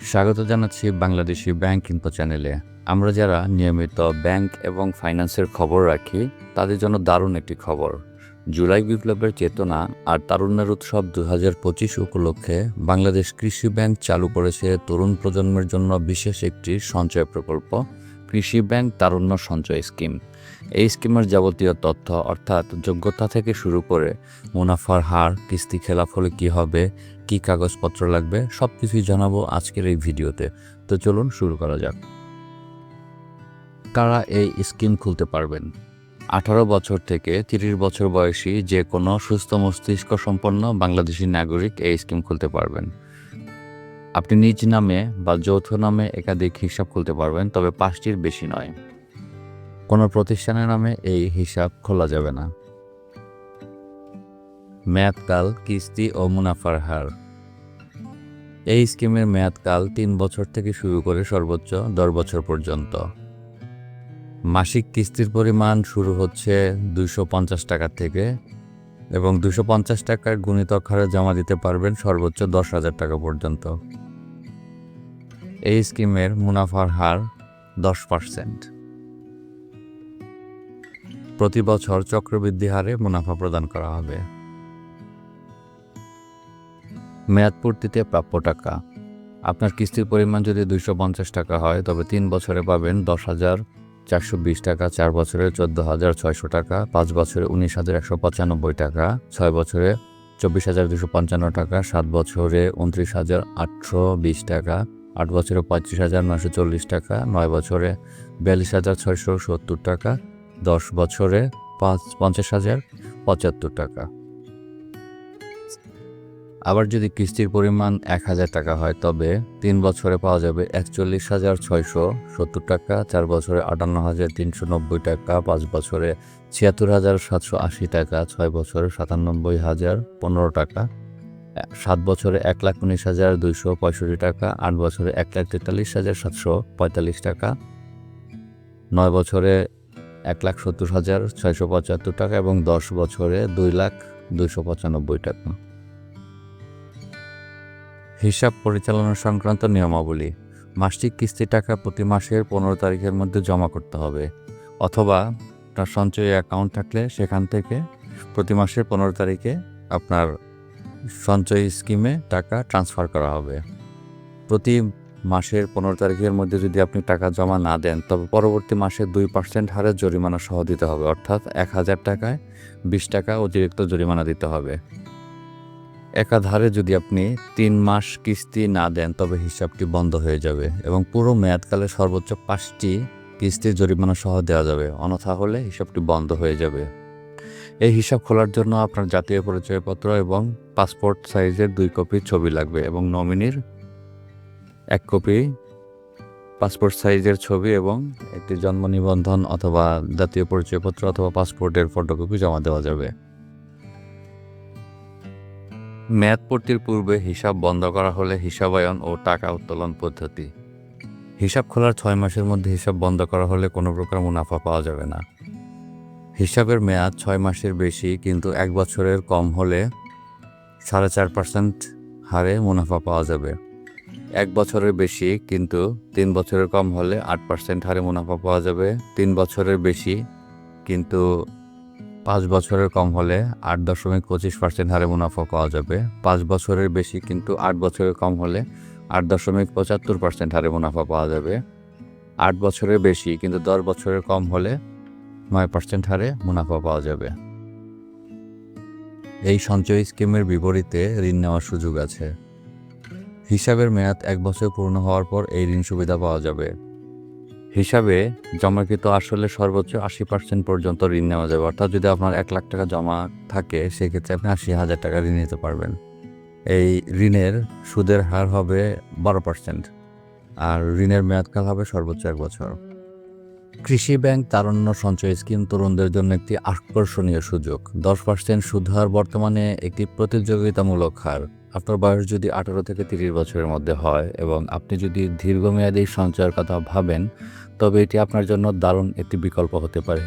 স্বাগত জানাচ্ছি Bangladeshi bank info চ্যানেলে। আমরা যারা নিয়মিত ব্যাংক এবং ফাইন্যান্সের খবর রাখি, তাদের জন্য দারুণ একটি খবর। জুলাই বিপ্লবের চেতনা আর তারুণ্যের উৎসব দু হাজার পঁচিশ উপলক্ষে বাংলাদেশ কৃষি ব্যাংক চালু করেছে তরুণ প্রজন্মের জন্য বিশেষ একটি সঞ্চয় প্রকল্প। কৃষি ব্যাংক তারুণ্য সঞ্চয় স্কিম। এই স্কিমের যাবতীয় তথ্য, অর্থাৎ যোগ্যতা থেকে শুরু করে মুনাফার হার, কিস্তি খেলাফ হলে কী হবে, কি কাগজপত্র লাগবে সব কিছুই জানাব আজকের এই ভিডিওতে। তো চলুন শুরু করা যাক। কারা এই স্কিম খুলতে পারবেন? আঠারো বছর থেকে তিরিশ বছর বয়সী যে কোনো সুস্থ মস্তিষ্ক সম্পন্ন বাংলাদেশি নাগরিক এই স্কিম খুলতে পারবেন। আপনি নিজ নামে বা যৌথ নামে একাধিক হিসাব খুলতে পারবেন, তবে পাঁচটির বেশি নয়। কোনো প্রতিষ্ঠানের নামে এই হিসাব খোলা যাবে না। মেয়াদকাল, কিস্তি ও মুনাফার হার। এই স্কিমের মেয়াদকাল তিন বছর থেকে শুরু করে সর্বোচ্চ দশ বছর পর্যন্ত। মাসিক কিস্তির পরিমাণ শুরু হচ্ছে দুশো পঞ্চাশ টাকা থেকে এবং দুশো পঞ্চাশ টাকার গুণিতক হারে জমা দিতে পারবেন সর্বোচ্চ দশ হাজার টাকা পর্যন্ত। এই স্কিমের মুনাফার হার দশ পার্সেন্ট। প্রতি বছর চক্রবৃদ্ধি হারে মুনাফা প্রদান করা হবে। মেয়াদপূর্তিতে প্রাপ্য টাকা। আপনার কিস্তির পরিমাণ যদি দুইশো পঞ্চাশ টাকা হয়, তবে তিন বছরে পাবেন দশ হাজার চারশো বিশ টাকা, চার বছরে চোদ্দ হাজার ছয়শো টাকা, পাঁচ বছরে উনিশ হাজার একশো পঁচানব্বই টাকা, ছয় বছরে চব্বিশ হাজার দুশো পঞ্চান্ন টাকা, সাত বছরে উনত্রিশ হাজার আটশো বিশ টাকা আট বছরে পঁয়ত্রিশ হাজার নয়শো চল্লিশ টাকা, নয় বছরে বিয়াল্লিশ হাজার ছয়শো সত্তর টাকা, দশ বছরে পাঁচ, পঞ্চাশ হাজার পঁচাত্তর টাকা। আবার যদি কিস্তির পরিমাণ এক হাজার টাকা হয়, তবে তিন বছরে পাওয়া যাবে একচল্লিশ হাজার ছয়শো সত্তর টাকা, চার বছরে আটান্ন হাজার তিনশো নব্বই টাকা, পাঁচ বছরে ছিয়াত্তর হাজার সাতশো আশি টাকা, ছয় বছরে সাতানব্বই হাজার পনেরো টাকা। সাত বছরে এক লাখ উনিশ হাজার দুইশো পঁয়ষট্টি টাকা, আট বছরে এক লাখ তেতাল্লিশ হাজার সাতশো পঁয়তাল্লিশ টাকা, নয় বছরে এক লাখ সত্তর হাজার ছয়শো পঁচাত্তর টাকা এবং দশ বছরে দুই লাখ দুইশো পঁচানব্বই টাকা। হিসাব পরিচালনা সংক্রান্ত নিয়মাবলী। মাসিক কিস্তি টাকা প্রতি মাসের পনেরো তারিখের মধ্যে জমা করতে হবে অথবা আপনার সঞ্চয়ী অ্যাকাউন্ট থাকলে সেখান থেকে প্রতি মাসের পনেরো তারিখে আপনার সঞ্চয়ী স্কিমে টাকা ট্রান্সফার করা হবে। প্রতি মাসের পনেরো তারিখের মধ্যে যদি আপনি টাকা জমা না দেন, তবে পরবর্তী মাসে দুই পার্সেন্ট হারে জরিমানা সহ দিতে হবে। অর্থাৎ এক হাজার টাকায় বিশ টাকা অতিরিক্ত জরিমানা দিতে হবে। একাধারে যদি আপনি তিন মাস কিস্তি না দেন, তবে হিসাবটি বন্ধ হয়ে যাবে এবং পুরো মেয়াদকালে সর্বোচ্চ পাঁচটি কিস্তির জরিমানা সহ দেওয়া যাবে। অনথা হলে হিসাবটি বন্ধ হয়ে যাবে। এই হিসাব খোলার জন্য আপনার জাতীয় পরিচয়পত্র এবং পাসপোর্ট সাইজের দুই কপি ছবি লাগবে এবং নমিনির এক কপি, পাসপোর্ট সাইজের ছবি এবং একটি জন্ম নিবন্ধন অথবা জাতীয় পরিচয়পত্র অথবা পাসপোর্টের ফটোকপি জমা দেওয়া যাবে। মেয়াদপূর্তির পূর্বে হিসাব বন্ধ করা হলে হিসাবায়ন ও টাকা উত্তোলন পদ্ধতি। হিসাব খোলার ছয় মাসের মধ্যে হিসাব বন্ধ করা হলে কোনো প্রকার মুনাফা পাওয়া যাবে না। হিসাবের মেয়াদ ছয় মাসের বেশি, কিন্তু এক বছরের কম হলে সাড়ে চার পার্সেন্ট হারে মুনাফা পাওয়া যাবে। এক বছরের বেশি, কিন্তু তিন বছরের কম হলে আট পার্সেন্ট হারে মুনাফা পাওয়া যাবে। তিন বছরের বেশি, কিন্তু পাঁচ বছরের কম হলে আট দশমিক পঁচিশ পার্সেন্ট হারে মুনাফা পাওয়া যাবে। পাঁচ বছরের বেশি, কিন্তু আট বছরের কম হলে আট দশমিক পঁচাত্তর পার্সেন্ট হারে মুনাফা পাওয়া যাবে। আট বছরের বেশি, কিন্তু দশ বছরের কম হলে নয় পার্সেন্ট হারে মুনাফা পাওয়া যাবে। এই সঞ্চয় স্কিমের বিপরীতে ঋণ নেওয়ার সুযোগ আছে। হিসাবের মেয়াদ এক বছর পূর্ণ হওয়ার পর এই ঋণ সুবিধা পাওয়া যাবে। হিসাবে জমাকৃত আসলে সর্বোচ্চ আশি পার্সেন্ট পর্যন্ত ঋণ নেওয়া যাবে। অর্থাৎ যদি আপনার এক লাখ টাকা জমা থাকে, সেক্ষেত্রে আপনি আশি হাজার টাকা ঋণ নিতে পারবেন। এই ঋণের সুদের হার হবে বারো পার্সেন্ট আর ঋণের মেয়াদকাল হবে সর্বোচ্চ এক বছর। কৃষি ব্যাংক তারণ্য সঞ্চয় স্কিম তরুণদের জন্য একটি আকর্ষণীয় সুযোগ। দশ পার্সেন্ট সুদ হার বর্তমানে একটি প্রতিযোগিতামূলক হার। আপনার বয়স যদি আঠারো থেকে তিরিশ বছরের মধ্যে হয় এবং আপনি যদি দীর্ঘমেয়াদী সঞ্চয়ের কথা ভাবেন, তবে এটি আপনার জন্য দারুণ একটি বিকল্প হতে পারে।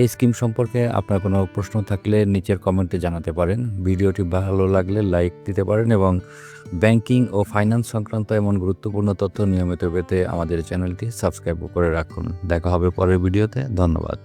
এই স্কিম সম্পর্কে আপনার কোনো প্রশ্ন থাকলে নিচের কমেন্টে জানাতে পারেন। ভিডিওটি ভালো লাগলে লাইক দিতে পারেন এবং ব্যাংকিং ও ফাইন্যান্স সংক্রান্ত এমন গুরুত্বপূর্ণ তথ্য নিয়মিত পেতে আমাদের চ্যানেলটি সাবস্ক্রাইব করে রাখুন। দেখা হবে পরের ভিডিওতে। ধন্যবাদ।